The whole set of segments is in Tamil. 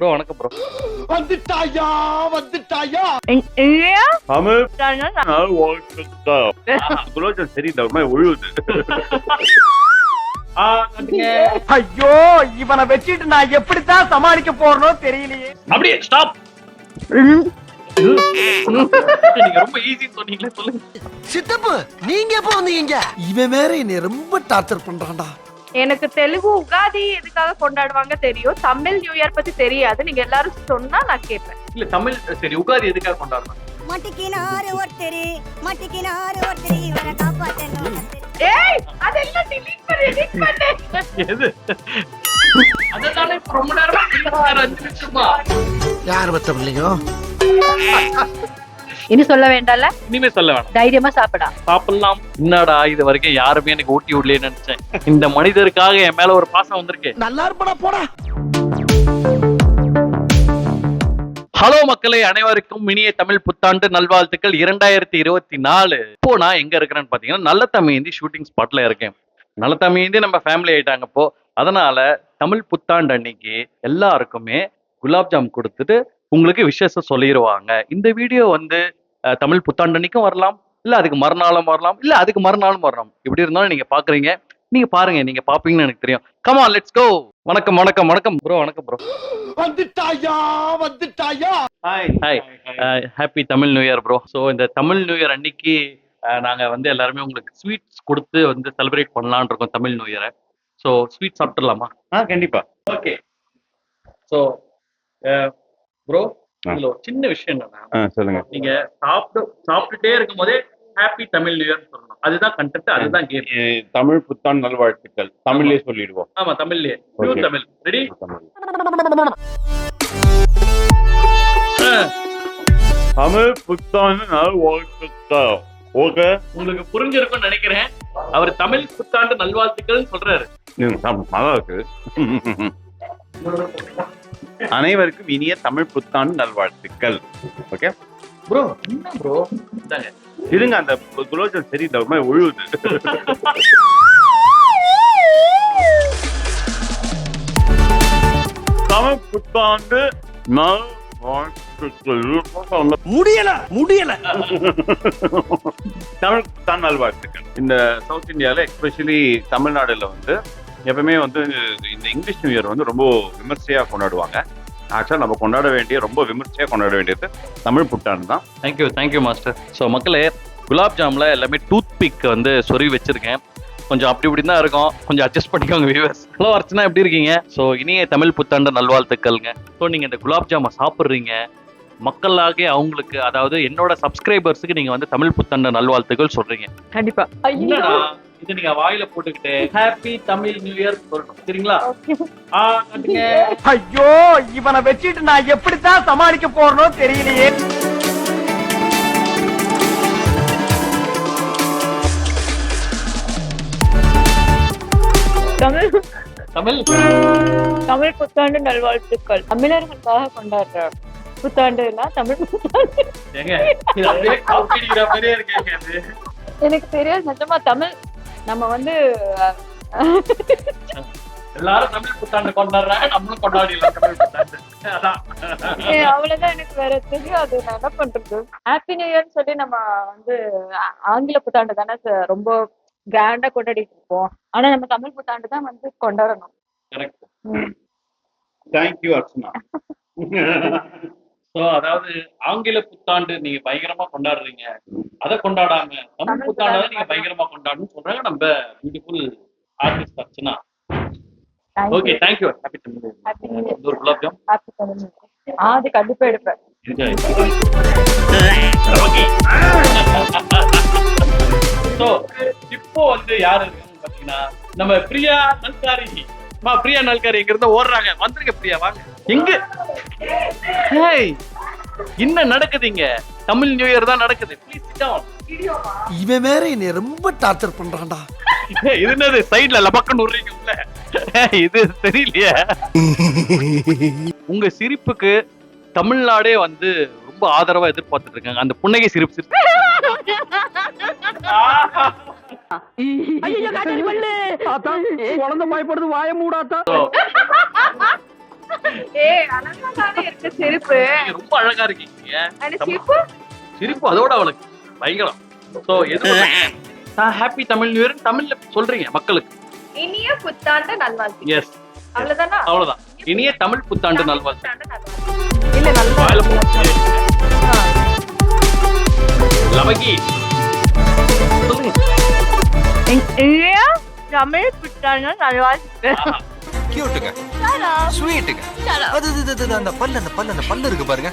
ப்ரோ வணக்கம் ப்ரோ வந்துட்டாயா வந்துட்டாயா? தமிழ். குலோஜன் சரியில்லை ஒரு மாதிரி ஒழுகுது ஐயோ இவனை வச்சுட்டு நான் எப்படித்தான் சமாளிக்க போறனோ தெரியலையே. அப்படியே ஸ்டாப் நீங்க ரொம்ப ஈஸி சொன்னீங்களே சொல்லுங்க. சித்தப்பு நீங்க எப்ப வந்தீங்க? இவன் வேற என்னை ரொம்ப டார்ச்சர் பண்றான்டா. எனக்கு தெலுங்கு உகாதி எதுக்காக கொண்டாடுவாங்க தெரியும். தமிழ் நியூ இயர் பத்தி தெரியாது. நீங்க எல்லாரும் சொன்னா நான் கேட்பேன். இல்ல தமிழ் சரி உகாதி எதுக்காக கொண்டாடுறாங்க மட்டிக்கினாரு ஒருத்தரு மட்டிக்கினாரு ஒருத்தரு இவரை காப்பாத்தணும் ஏய் அதெல்லாம் delete பண்ணு delete பண்ணு. எது? இப்ப ரொம்ப நேரம் வேற அஞ்சு நிமிஷமா யார் பத்த பிள்ளைங்க இனி சொல்ல வேண்டாம்ல? இனிமே சொல்ல வேணாம். தைரியமா சாப்பிடா. சாப்பிடலாம். என்னடா இது வரைக்கும் யாருமே எனக்கு ஊட்டி விடலையே நினைச்சேன். இந்த மனிதருக்காக என் மேல ஒரு பாசம் வந்திருக்கு. நல்லா இருப்படா போடா. ஹலோ மக்களே அனைவருக்கும் இனிய தமிழ் புத்தாண்டு நல்வாழ்த்துக்கள். இரண்டாயிரத்தி இருபத்தி நாலு. இப்போ நான் எங்க இருக்கிறேன்னு பாத்தீங்கன்னா நல்ல தமையந்தி ஷூட்டிங் ஸ்பாட்ல இருக்கேன். நல்ல தமையந்தி நம்ம ஃபேமிலி ஆயிட்டாங்க இப்போ. அதனால தமிழ் புத்தாண்டு அன்னைக்கு எல்லாருக்குமே குலாப் ஜாம் கொடுத்துட்டு உங்களுக்கு விஷயத்த சொல்லிடுவாங்க இந்த வீடியோ வந்து தமிழ் புத்தாண்டு அன்னைக்கும் வரலாம் இல்ல அதுக்கு மறுநாளும் வரலாம் இல்ல அதுக்கு மறுநாளும் வரலாம். இப்படி இருந்தாலும் நீங்க பாக்குறீங்க. நீங்க பாருங்க நீங்க பாப்பீங்கன்னு எனக்கு தெரியும். கமா லெட்ஸ் கோ வணக்கம் வணக்கம் வணக்கம். ப்ரோ வணக்கம் ப்ரோ வந்துட்டாயா வந்துட்டாயா? Hi hi happy Tamil new year bro so இந்த தமிழ் நியூ இயர் அன்னைக்கு அஹ், நாங்க வந்து எல்லாருமே உங்களுக்கு ஸ்வீட்ஸ் கொடுத்து வந்து செலிப்ரேட் பண்ணலாம்னு இருக்கோம் தமிழ் நியூ இயரை ஸோ ஸ்வீட் சாப்பிட்டுடலாமா? ஆ கண்டிப்பா. ஓகே ஸோ ப்ரோ ஆ. இதுல ஒரு சின்ன விஷயம் என்னன்னா சொல்லுங்க. நீங்க சாப்பிட்டு சாப்பிட்டுட்டே இருக்கும் போதே ஹாப்பி தமிழ் நியூ இயர் சொல்லணும். அதுதான் கண்டென்ட் அதுதான் கேம் தமிழ் புத்தாண்டு நல்வாழ்த்துக்கள். தமிழ்லயே சொல்லிடுவோம். ஆமா தமிழ்லயே. Okay. தமிழ் ரெடி தமிழ் புத்தாண்டு நல்வாழ்த்துக்கள். ஓகே? உங்களுக்கு புரிஞ்சிருக்கும்னு நினைக்கிறேன். அவர் தமிழ் புத்தாண்டு நல்வாழ்த்துக்கள் சொல்றாரு. நல்லா இருக்கு. அனைவருக்கும் இனிய தமிழ் புத்தாண்டு நல்வாழ்த்துக்கள். ஓகே ப்ரோ என்ன ப்ரோ இருங்க அந்த குலோஜன் சரி இந்த மாதிரி ஒழுகுது தமிழ் புத்தாண்டு நல்வாழ்த்துக்கள். முடியல முடியல. தமிழ் தான் நல்வாழ்த்துக்கள். இந்த சவுத் இந்தியாவில் எஸ்பெஷலி தமிழ்நாடுல வந்து எப்பவுமே வந்து இந்த இங்கிலீஷ் நியூ இயர் வந்து ரொம்ப விமர்சையாக கொண்டாடுவாங்க. ஆக்சுவலாக நம்ம கொண்டாட வேண்டிய ரொம்ப விமர்சையாக கொண்டாட வேண்டியது தமிழ் புத்தாண்டு தான். தேங்க்யூ தேங்க்யூ மாஸ்டர் ஸோ மக்களே குலாப் ஜாம்ல எல்லாமே டூத் பிக் வந்து சொருவி வச்சிருக்கேன். கொஞ்சம் அப்படி இப்படி தான் இருக்கும். கொஞ்சம் அட்ஜஸ்ட் பண்ணிக்கோங்க வியூவர்ஸ் ஹலோ அர்ச்சனா எப்படி இருக்கீங்க? ஸோ இனிய தமிழ் புத்தாண்டு நல்வாழ்த்துக்கள்ங்க. ஸோ நீங்கள் இந்த குலாப் ஜாமை சாப்பிட்றீங்க. மக்களாகி அவங்களுக்கு அதாவது என்னோட சப்ஸ்கிரைபர்ஸுக்கு நீங்கள் வந்து தமிழ் புத்தாண்டு நல்வாழ்த்துக்கள் சொல்றீங்க. கண்டிப்பா. என்னடா? இது நீங்க வாயில போட்டுக்கிட்டு ஹாப்பி தமிழ் நியூ இயர் சொல்லணும். சரிங்களா? ஐயோ இவனை வச்சுட்டு நான் எப்படித்தான் சமாளிக்க போறனோ தெரியலையே. தமிழ். தமிழ்? தமிழ் புத்தாண்டு நல்வாழ்த்துக்கள். தமிழர்களுக்காக கொண்டாடுற புத்தாண்டுனா தமிழ் புத்தாண்டு. எனக்கு தெரியாது நிஜமா தமிழ் நம்ம வந்து எல்லாரும் தமிழ் புத்தாண்டு கொண்டாடுறாங்க நம்மளும் கொண்டாடிடலாம் தமிழ் புத்தாண்டு. அவ்வளவுதான் எனக்கு வேற தெரியும். அது நான் என்ன பண்றது? ஹாப்பி நியூ இயர்னு சொல்லி நம்ம வந்து ஆங்கில புத்தாண்டு தானே ரொம்ப கிராண்டா கொண்டாடிட்டு இருப்போம் ஆனா நம்ம தமிழ் புத்தாண்டு தான் வந்து கொண்டாடணும். கரெக்ட். தேங்க்யூ அர்ச்சனா சோ அதாவது ஆங்கில புத்தாண்டு நீங்க பயங்கரமா கொண்டாடுறீங்க. அதை கொண்டாடாம தமிழ் புத்தாண்டு தான் நீங்க பயங்கரமா கொண்டாடணும்னு சொல்றாங்க நம்ம beautiful artist Archana. Okay you. Thank you happy Tamil. ஒரு குலாப் ஜாம் Happy தமிழ் அது கண்டிப்பா எடுப்பேன். இப்போ வந்து யாரு இருக்காங்கன்னு பாத்தீங்கன்னா நம்ம பிரியா நல்காரி மா பிரியா நல்காரி இங்க இருந்து ஓடுறாங்க. வந்துருங்க பிரியா வாங்க. எங்க? ஹேய் என்ன நடக்குதுங்க தமிழ் நியூ இயர் தான் நடக்குது. ப்ளீஸ் சிட் டவுன் இவன் வேற என்னை ரொம்ப டார்ச்சர் பண்றான்டா. இது என்னது? சைடுல லபக்கன்னு விடுறீங்க உள்ள. இது தெரியலையே. உங்க சிரிப்புக்கு தமிழ்நாடே வந்து ரொம்ப ஆதரவா எதிர்பார்த்துட்டு இருக்காங்க. அந்த புன்னகை சிரிப்பு. சிரிப்பு குழந்தை பயப்படுது வாய மூடாத்தா ஏய் அழகா தானே இருக்கு சிரிப்பு. ரொம்ப அழகா இருக்கீங்க. அந்த சிரிப்பு? சிரிப்பு அதோட அவளுக்கு பயங்கரம். சோ எது ஹாப்பி தமிழ் நியூ இயர் தமிழ்ல சொல்றீங்க மக்களுக்கு. இனிய புத்தாண்டு நல்வாழ்த்து எஸ் அவ்வளவுதானா? அவ்வளவுதான். இனிய தமிழ் புத்தாண்டு நல்வாழ்த்து நல்வாழ்த்து இல்ல போட்டு. லவகி. சொல்லுங்க. தமிழ் நல்வாழ்த்து ஆஹா. கியூட்டுங்க ஸ்வீட்டுங்க அது அது, அந்த பல்லு அந்த பல்லு அந்த பல்லு இருக்கு பாருங்க.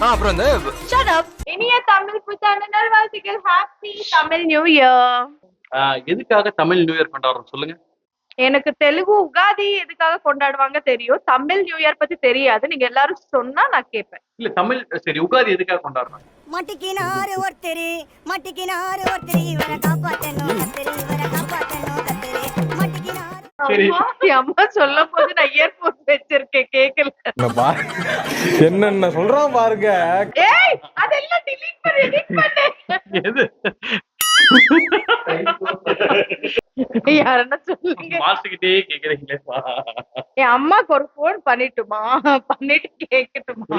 அப்புறம் அந்த Shut up. இனிய தமிழ் புத்தாண்டு நல்வாழ்த்துக்கள் ஹாப்பி தமிழ் நியூ இயர் எதுக்காக தமிழ் நியூ இயர் கொண்டாடுறோம் சொல்லுங்க. எனக்கு தெலுங்கு உகாதி எதுக்காக கொண்டாடுவாங்க தெரியும். தமிழ் நியூ இயர் பத்தி தெரியாது. நீங்க எல்லாரும் சொன்னா நான் கேட்பேன் இல்ல தமிழ் சரி உகாதி எதுக்காக கொண்டாடுறாங்க? மட்டிக்கினாரு ஒருத்தரு மட்டிக்கினாரு ஒருத்தரு இவரை காப்பாத்தணும் இவரை காப்பாத்தணும். அம்மா, சொல்லும் போது நான் இயர்போன் வச்சிருக்கேன் கேக்கல. என்னென்ன சொல்றான் பாருங்க. ஏய் அதெல்லாம் delete பண்ணு edit பண்ணு எது யாருன்னா சொல்லுங்க? மாசிக்கிட்டே கேக்குறீங்களே என் அம்மாக்கு ஒரு போன் பண்ணிட்டுமா? பண்ணிட்டு கேக்கட்டுமா?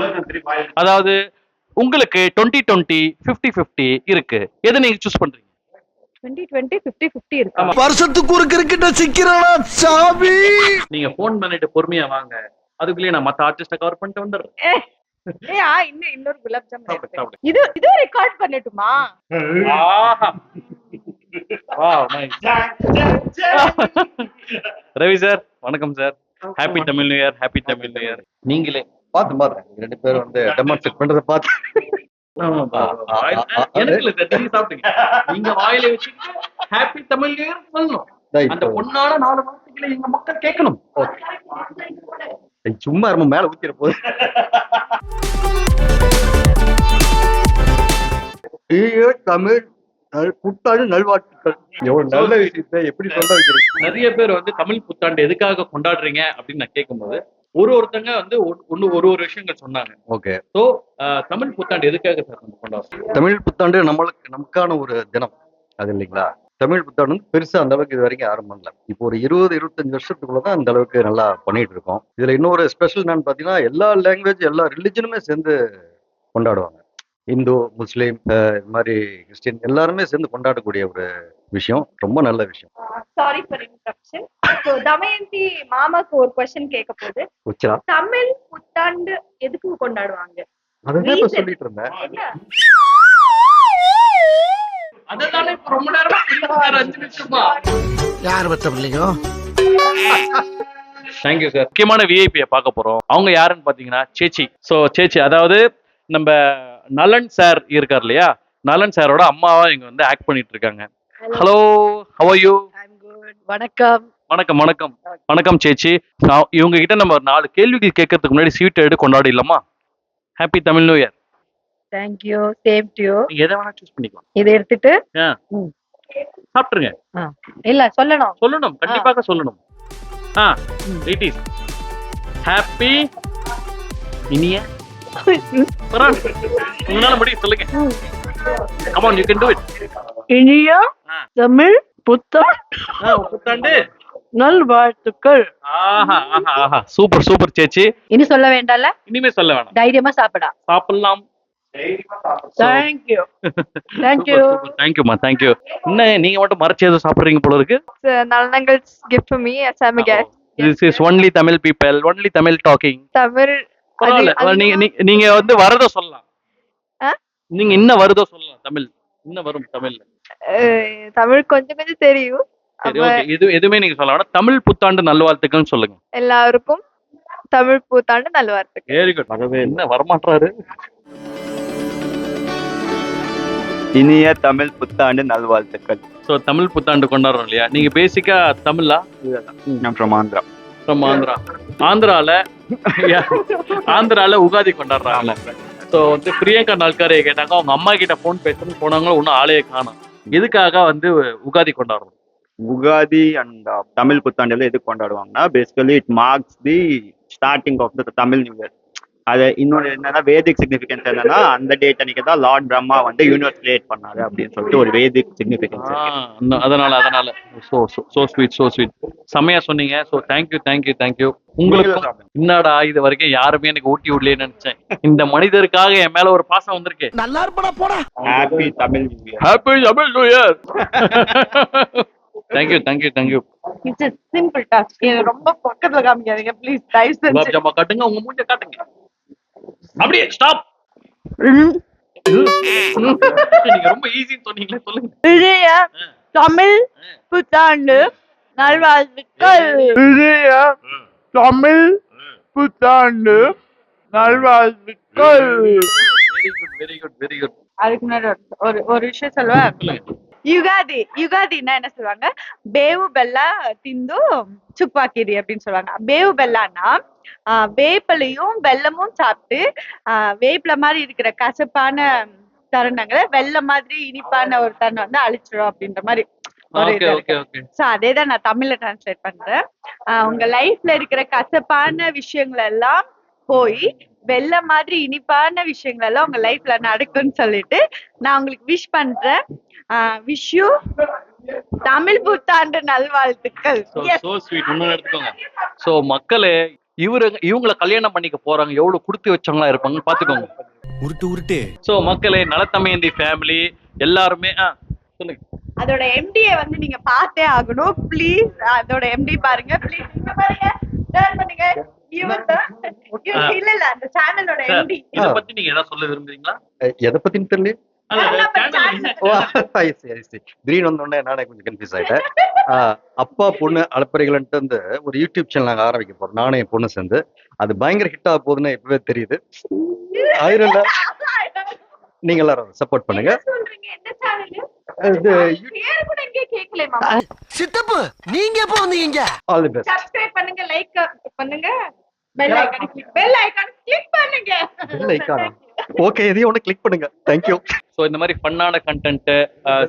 அதாவது உங்களுக்கு டுவெண்ட்டி டுவெண்ட்டி ஃபிஃப்டி ஃபிஃப்டி இருக்கு. எதை நீங்க சூஸ் பண்றீங்க? டுவெண்ட்டி டுவெண்ட்டி ஃபிஃப்டி ஃபிஃப்டி இருக்கு? ஆமா. வருஷத்துக்கு ஒரு கிரிக்கெட்ட சிக்கிறானா சாமி? நீங்க ஃபோன் பண்ணிட்டு பொறுமையா வாங்க. அதுக்குள்ளேயே நான் மத்த ஆர்டிஸ்ட கவர் பண்ணிட்டு வந்துடுறேன். இன்னும் இன்னொரு குலாப் ஜாமுன். இது இது ரெக்கார்ட் பண்ணட்டுமா. ரவி சார் வணக்கம் sir happy Tamil new year happy Tamil new year நீங்களே பார்த்து பார்த்து. ரெண்டு பேரும் வந்து டெமான்ஸ்ட்ரேட் பண்றத பார்த்து. நீங்க சாப்பிடுங்க. நீங்க வாயில வச்சுட்டு ஹாப்பி தமிழ் நியூ இயர் சொல்லணும். அந்த பொண்ணால நாலு வார்த்தைகளை எங்க மக்கள் கேட்கணும். சும்மா இரும மேல ஊத்திர போது தமிழ் புத்தாண்டு நல்வாழ்த்துக்கள். எவ்வளவு நல்ல விஷயத்தை எப்படி சொல்ல வைக்கிறீங்க நிறைய பேர் வந்து தமிழ் புத்தாண்டு எதுக்காக கொண்டாடுறீங்க அப்படின்னு நான் கேட்கும்போது ஒரு ஒருத்தங்க வந்து ஒண்ணு ஒரு ஒரு விஷயங்கள் சொன்னாங்க. ஓகே. சோ தமிழ் புத்தாண்டு எதுக்காக சார் நம்ம கொண்டாடுறோம்? தமிழ் புத்தாண்டு நம்மளுக்கு நமக்கான ஒரு தினம். அது இல்லைங்களா? தமிழ் புத்தாண்டு வந்து பெருசா அந்த அளவுக்கு இது வரைக்கும் யாரும் பண்ணல இப்போ ஒரு இருபது இருபத்தஞ்சு வருஷத்துக்குள்ள தான் அந்த அளவுக்கு நல்லா பண்ணிட்டு இருக்கோம். இதுல இன்னொரு ஸ்பெஷல் என்னன்னு பாத்தீங்கன்னா எல்லா லாங்குவேஜ் எல்லா ரிலிஜனுமே சேர்ந்து கொண்டாடுவாங்க. இந்து முஸ்லீம் இது மாதிரி கிறிஸ்டின் எல்லாருமே சேர்ந்து கொண்டாடக்கூடிய ஒரு விஷயம். ரொம்ப நல்ல விஷயம். Sorry for interruption so Damayanti மாமாக்கு ஒரு கொஸ்டின் கேட்க உச்சரா தமிழ் புத்தாண்டு எதுக்கு கொண்டாடுவாங்க? அதுதான். சொல்லிட்டு இருந்தேன் அதுதானே இப்ப ரொம்ப நேரமா அஞ்சு நிமிஷமா யார் பத்த பிள்ளைங்க தேங்க்யூ சார் முக்கியமான விஐபியை பார்க்க போறோம். அவங்க யாருன்னு பாத்தீங்கன்னா சேச்சி. சோ சேச்சி அதாவது நம்ம நலன் சார் இருக்கார் இல்லையா? நலன் சாரோட அம்மாவா இங்க வந்து ஆக்ட் பண்ணிட்டு இருக்காங்க. ஹலோ ஹவ் யூ வணக்கம். வணக்கம் வணக்கம். வணக்கம் சேச்சி. இவங்க கிட்ட நம்ம ஒரு நாலு கேள்விகள் கேட்கறதுக்கு முன்னாடி ஸ்வீட் எடுத்து கொண்டாடிடலாமா? Happy Tamil new year thank you same to you எதை வேணா சூஸ் பண்ணிக்கலாம். இதை எடுத்துட்டு சாப்பிட்டுருங்க. இல்ல சொல்லணும். சொல்லணும். கண்டிப்பாக சொல்லணும். ஆ இட் இஸ் ஹாப்பி இனிய. உங்களால முடியும் சொல்லுங்க. Come on you can do it இனிய. தமிழ் புத்தாண்டு புத்தாண்டு. நல்வாழ்த்துக்கள். ஆஹா ஆஹா ஆஹா. சூப்பர் சூப்பர் சேச்சி. இனி சொல்ல வேண்டாம்ல? இனிமே சொல்ல வேணாம். தைரியமா சாப்பிடா. சாப்பிடலாம். தேங்க்யூ தேங்க்யூ தேங்க்யூமா தேங்க்யூ என்ன நீங்க மட்டும் மறைச்சு எதுவும் சாப்பிடுறீங்க போல இருக்கு? நலனங்கள் gift me Assami cause this is only Tamil people only Tamil talking Tamil நீங்க நீங்க- வந்து வரதோ சொல்லலாம்? நீங்க இன்னும் வருதோ சொல்லலாம் தமிழ். இன்னும் வரும் தமிழ்ல. தமிழ் கொஞ்சம் கொஞ்சம் தெரியும். இது எதுவுமே நீங்க சொல்ல வேணாம் தமிழ் புத்தாண்டு நல்வாழ்த்துக்கள்னு சொல்லுங்க. எல்லாருக்கும் தமிழ் புத்தாண்டு நல்வாழ்த்துக்கள். வெரி குட் வரவே என்ன வரமாட்டாரு இனிய தமிழ் புத்தாண்டு நல்வாழ்த்துக்கள். சோ தமிழ் புத்தாண்டு கொண்டாடுறோம் இல்லையா? நீங்க பேசிக்கா தமிழா? நான் ஃப்ரம் ஆந்திரா. ஃப்ரம் ஆந்திரா. ஆந்திரால. ஆந்திரால உகாதி கொண்டாடுறாங்க. சோ வந்து பிரியங்கா நால்காரையை கேட்டாங்க அவங்க அம்மா கிட்ட போன் பேசணும்னு போனாங்க ஒன்னும் ஆளையே காணும். எதுக்காக வந்து உகாதி கொண்டாடுறோம்? உகாதி அண்ட் தமிழ் புத்தாண்டு எல்லாம் எதுக்கு கொண்டாடுவாங்கன்னா basically it marks the starting of the Tamil new year அது இன்னொரு என்னன்னா வேதிக் சிக்னிஃபிகன்ஸ் என்னன்னா அந்த டேட் அன்னைக்கு தான் லார்ட் பிரம்மா வந்து யூனிவர்ஸ் கிரியேட் பண்ணாரு அப்படின்னு சொல்லிட்டு ஒரு வேதிக் சிக்னிஃபிகன்ஸ் அதனால அதனால. So so sweet so sweet செமையா சொன்னீங்க. சோ தேங்க்யூ தேங்க்யூ தேங்க்யூ உங்களுக்கு என்னடா இது வரைக்கும் யாருமே எனக்கு ஊட்டி விடலையே நினைச்சேன். இந்த மனிதருக்காக என் மேல ஒரு பாசம் வந்திருக்கு. நல்லா இருப்படா போடா. Happy Tamil new year happy Tamil new year thank you thank you thank you it's simple task ரொம்ப பக்கத்துல காமிக்காதீங்க ப்ளீஸ் ஜாமா காட்டுங்க உங்க மூஞ்ச காட்டுங்க. அப்படியே ஸ்டாப் நீங்க ரொம்ப ஈஸின்னு சொன்னீங்களே சொல்லுங்க விஜய தமிழ் புத்தாண்டு நல்வாழ்த்துக்கள் தமிழ் புத்தாண்டு நல்வாழ்த்துக்கள் very good very good very good அதுக்கு முன்னாடி ஒரு- ஒரு ஒரு விஷயம் சொல்லுவேன் யுகாதி ಯುಗಾದಿನ என்ன சொல்லுவாங்க? ಬೇವು ಬೆಲ್ಲ ತಿಂದು சுப்பாக்கிரி அப்படின்னு சொல்லுவாங்க. ಬೇವು ಬೆಲ್ಲனா வேப்பிலையும் வெல்லமும் சாப்பிட்டு வேப்பில மாதிரி இருக்கிற கசப்பான தருணங்களை வெள்ள மாதிரி இனிப்பான ஒரு தருணம் வந்து அழிச்சிடும் அப்படின்ற மாதிரி சோ அதேதான் நான் தமிழ்ல டிரான்ஸ்லேட் பண்றேன். உங்க லைஃப்ல இருக்கிற கசப்பான விஷயங்கள் எல்லாம் போய் வெள்ள மாதிரி இனிப்பான விஷயங்கள் எல்லாம் உங்க லைஃப்ல நடக்கும்னு சொல்லிட்டு நான் உங்களுக்கு விஷ் பண்றேன். விஷ் யூ தமிழ் புத்தாண்டு நல்வாழ்த்துக்கள். சோ மக்களே இவரு இவங்கள கல்யாணம் பண்ணிக்க போறாங்க. எவ்வளவு கொடுத்து வச்சவங்களா இருப்பாங்கன்னு பாத்துக்கோங்க. உருட்டு உருட்டு. சோ மக்களே நலத்தமையந்தி ஃபேமிலி எல்லாருமே ஆ, சொல்லுங்க. அதோட எம்டியை வந்து நீங்க பார்த்தே ஆகணும். ப்ளீஸ் அதோட எம்டி பாருங்க. ப்ளீஸ் பாருங்க. Turn பண்ணுங்க இவர் இல்ல இல்ல அந்த சேனலோட எம்டி இத பத்தி நீங்க ஏதாவது சொல்ல விரும்புறீங்களா? எதை பத்தின்னு தெரியல ஓ ஐசி ஐசி திடீர்னு வந்த உடனே நானே கொஞ்சம் கன்ஃபியூஸ் ஆயிட்டேன். ஆஹ் அப்பா பொண்ணு அலப்பறைகள்ன்ட்டு வந்து ஒரு யூடியூப் சேனல் நாங்கள் ஆரம்பிக்க போறோம். நானும் என் பொண்ணு சேர்ந்து. அது பயங்கர ஹிட் ஆக போகுதுன்னு இப்பவே தெரியுது. அதனால நீங்க எல்லாரும் சப்போர்ட் பண்ணுங்க. சித்தப்பு நீங்க எப்ப வந்தீங்க ஆல் தி பெஸ்ட் சப்ஸ்கிரைப் பண்ணுங்க லைக் பண்ணுங்க. Bell icon click bell icon click பண்ணுங்க. பெல் ஐகானா ஓகே இதையும் ஒன்று கிளிக் பண்ணுங்க. தேங்க்யூ ஸோ இந்த மாதிரி ஃபன்னான கண்டென்ட்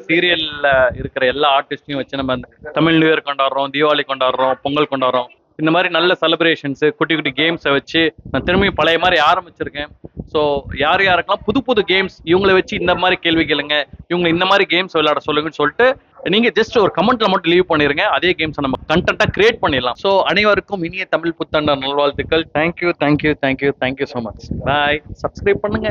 சீரியல்ல இருக்கிற எல்லா ஆர்டிஸ்டையும் வச்சு நம்ம தமிழ் நியூ இயர் கொண்டாடுறோம் தீபாவளி கொண்டாடுறோம் பொங்கல் கொண்டாடுறோம். இந்த மாதிரி நல்ல செலிப்ரேஷன்ஸ் குட்டி குட்டி கேம்ஸை வச்சு நான் திரும்பியும் பழைய மாதிரி ஆரம்பிச்சிருக்கேன். ஸோ யார் யாருக்கெல்லாம் புது புது கேம்ஸ் இவங்களை வச்சு இந்த மாதிரி கேள்வி கேளுங்க இவங்க இந்த மாதிரி கேம்ஸ் விளையாட சொல்லுங்கன்னு சொல்லிட்டு நீங்க ஜஸ்ட் ஒரு கமெண்ட்ல மட்டும் லீவ் பண்ணிருங்க. அதே கேம்ஸ் நம்ம கண்டென்ட்டா கிரியேட் பண்ணிடலாம். ஸோ அனைவருக்கும் இனிய தமிழ் புத்தாண்ட நல்வாழ்த்துக்கள். Thank you thank you thank you thank you so much bye subscribe பண்ணுங்க.